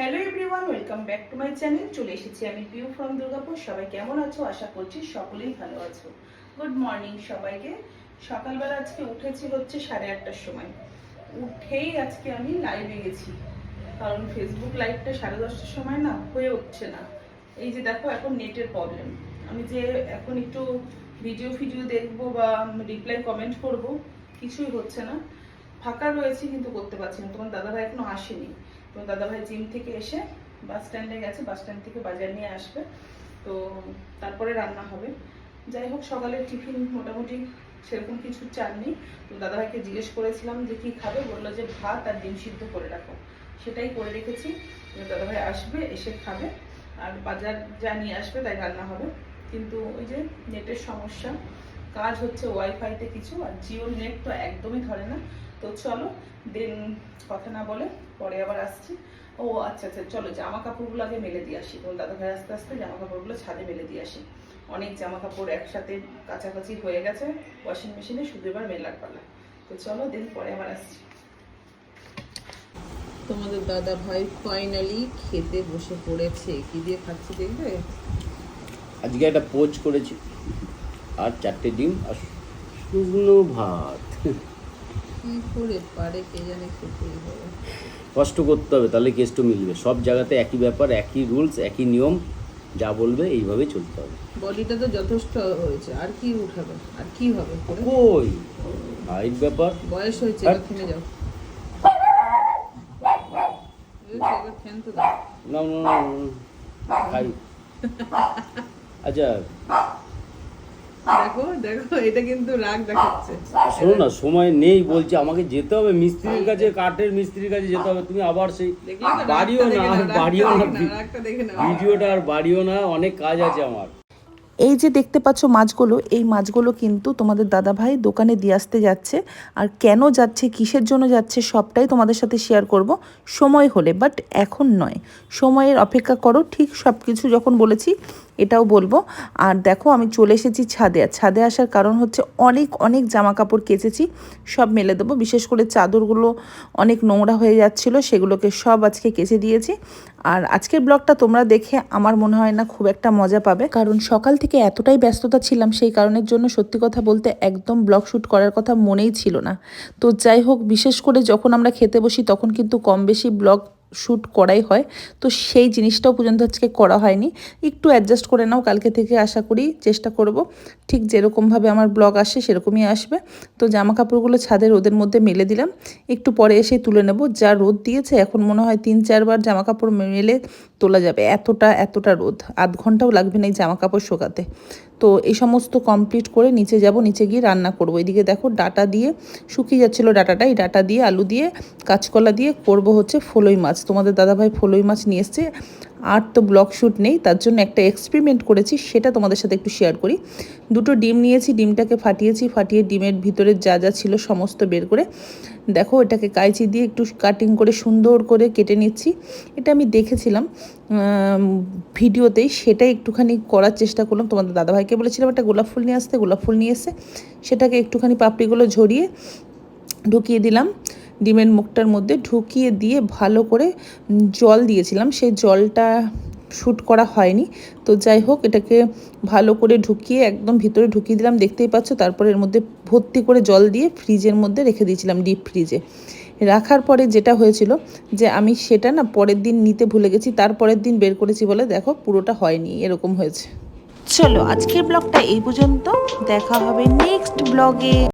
Hello everyone welcome back to my channel চলে এসেছি আমি পিউ ফ্রম দুর্গাপুর সবাই কেমন আছো? আশা করছি সকলেই ভালো আছো। গুড মর্নিং সবাইকে। সকালবেলা আজকে উঠেছি হচ্ছে সাড়ে আটটার সময়। উঠেই আজকে আমি লাইভে গেছি। কারণ ফেসবুক লাইভটা সাড়ে দশটার সময় না হয়ে উঠছে না। এই যে দেখো এখন নেটের প্রবলেম আমি যে এখন একটু ভিডিও ফিডিও দেখব বা রিপ্লাই কমেন্ট করব, কিছুই হচ্ছে না। ফাঁকা রয়েছে কিন্তু করতে পারছি না। তোমার দাদাভাই এখনও আসেনি। তো দাদাভাই জিম থেকে এসে বাস স্ট্যান্ডে গেছে, বাস স্ট্যান্ড থেকে বাজার নিয়ে আসবে। তো তারপরে রান্না হবে। যাই হোক, সকালের টিফিন মোটামুটি সেরকম কিছু চাল নেই তো দাদাভাইকে জিজ্ঞেস করেছিলাম যে কি খাবে? বলল যে ভাত আর ডিম সিদ্ধ করে রাখো। সেটাই করে রেখেছি। দাদাভাই আসবে, এসে খাবে। আর বাজার যা নিয়ে আসবে তাই রান্না হবে। কিন্তু ওই যে নেটের সমস্যা কাজ হচ্ছে ওয়াইফাইতে কিছু আর জিও নেট তো একদমই ধরে না। তো চলো, দেন কথা না বলে পরে আবার আসছি। ও আচ্ছা আচ্ছা চলো জামা কাপড়গুলো আগে মেলে দিয়ে আসি। তোমার দাদা ভাই আস্তে আস্তে জামা কাপড়গুলো ছাদে মেলে দিয়ে আসি। অনেক জামা কাপড় একসাথে কাছাকাছি হয়ে গেছে ওয়াশিং মেশিনে শুধু এবার মেলার পালা। তো চলো, দেন পরে আবার আসছি। তোমাদের দাদা ভাই ফাইনালি খেতে বসে পড়েছে। কি দিয়ে খাচ্ছি দেখবে? আজকে একটা পোজ করেছি। আর চারটে ডিম আর শুকনো ভাত। কষ্ট করতে হবে তাহলে কেসটা মিলবে। সব জায়গাতে একই ব্যাপার একই রুলস একই নিয়ম যা বলবে এইভাবে চলতে হবে। বডিটা তো যথেষ্ট হয়েছে আর কি উঠাবে আর কি হবে কই? হাইট ব্যাপার। বয়স হয়েছে এবার থেমে যাও। না না না আচ্ছা দেখো দেখো এটা কিন্তু রাগ দেখাচ্ছে। শোনো না সময় নেই বলছি আমাকে যেতে হবে মিস্ত্রির কাছে কাঠের মিস্ত্রির কাছে যেতে হবে তুমি আবার সেই বাড়িও না আর বাড়িও না। ভিডিওটা আর বাড়িও না অনেক কাজ আছে আমার। এই যে দেখতে পাচ্ছ মাছগুলো এই মাছগুলো কিন্তু তোমাদের দাদাভাই দোকানে দিয়ে আসতে যাচ্ছে আর কেন যাচ্ছে কিসের জন্য যাচ্ছে সবটাই তোমাদের সাথে শেয়ার করব। সময় হলে বাট এখন নয়। সময়ের অপেক্ষা করো ঠিক সব কিছু যখন বলেছি এটাও বলব। আর দেখো, আমি চলে এসেছি ছাদে। আর ছাদে আসার কারণ হচ্ছে অনেক অনেক জামা কাপড় কেচেছি, সব মেলে দেবো। বিশেষ করে চাদরগুলো অনেক নোংরা হয়ে যাচ্ছিল, সেগুলোকে সব আজকে কেচে দিয়েছি। আর আজকের ব্লগটা তোমরা দেখে আমার মনে হয় না খুব একটা মজা পাবে। কারণ সকাল থেকে এতটাই ব্যস্ততা ছিলাম, সেই কারণের জন্য সত্যি কথা বলতে একদম ব্লগ শ্যুট করার কথা মনেই ছিল না। তো যাই হোক, বিশেষ করে যখন আমরা খেতে বসি, তখন কিন্তু কম বেশি ব্লগ শ্যুট করাই হয়। তো সেই জিনিসটাও পর্যন্ত আজকে করা হয়নি। একটু অ্যাডজাস্ট করে নাও, কালকে থেকে আশা করি চেষ্টা করব। ঠিক যেরকমভাবে আমার ব্লগ আসে সেরকমই আসবে। তো জামা কাপড়গুলো ছাদে রোদের মধ্যে মেলে দিলাম। একটু পরে এসে তুলে নেব। যা রোদ দিয়েছে, এখন মনে হয় তিন চারবার জামা কাপড় মেলে তোলা যাবে। এতটা এতটা রোদ। আধ ঘন্টাও লাগবে না এই জামা কাপড় শোকাতে। তো এই সমস্ত কমপ্লিট করে নিচে যাব, নিচে গিয়ে রান্না করব। এদিকে দেখো ডাটা দিয়ে শুকিয়ে যাচ্ছিল ডাটাটা। এই ডাটা দিয়ে, আলু দিয়ে, কাঁচকলা দিয়ে করব হচ্ছে ফলই মাছ। তোমাদের দাদাভাই ফলই মাছ নিয়ে এসছে। আর তো ব্লগ শ্যুট নেই, তার জন্য একটা এক্সপেরিমেন্ট করেছি, সেটা তোমাদের সাথে একটু শেয়ার করি। দুটো ডিম নিয়েছি, ডিমটাকে ফাটিয়েছি, ফাটিয়ে ডিমের ভিতরে যা যা ছিল সমস্ত বের করে, দেখো এটাকে কাইচি দিয়ে একটু কাটিং করে সুন্দর করে কেটে নিচ্ছি। এটা আমি দেখেছিলাম ভিডিওতেই, সেটাই একটুখানি করার চেষ্টা করলাম। তোমাদের দাদাভাইকে বলেছিলাম, একটা গোলাপ ফুল নিয়ে আসতে, গোলাপ ফুল নিয়ে এসে, সেটাকে একটুখানি পাপড়িগুলো ঝরিয়ে ঢুকিয়ে দিলাম। ডিমের মুখটার মধ্যে ঢুকিয়ে দিয়ে ভালো করে জল দিয়েছিলাম। সেই জলটা শ্যুট করা হয়নি। তো যাই হোক, এটাকে ভালো করে ঢুকিয়ে একদম ভিতরে ঢুকিয়ে দিলাম। দেখতেই পাচ্ছ, তারপরে এর মধ্যে ভর্তি করে জল দিয়ে ফ্রিজের মধ্যে রেখে দিয়েছিলাম ডিপ ফ্রিজে। রাখার পরে যেটা হয়েছিল যে, আমি সেটা না পরের দিন নিতে ভুলে গেছি তারপরের দিন বের করেছি বলে দেখো পুরোটা হয়নি, এরকম হয়েছে। চলো, আজকের ব্লগটা এই পর্যন্ত। দেখা হবে নেক্সট ব্লগে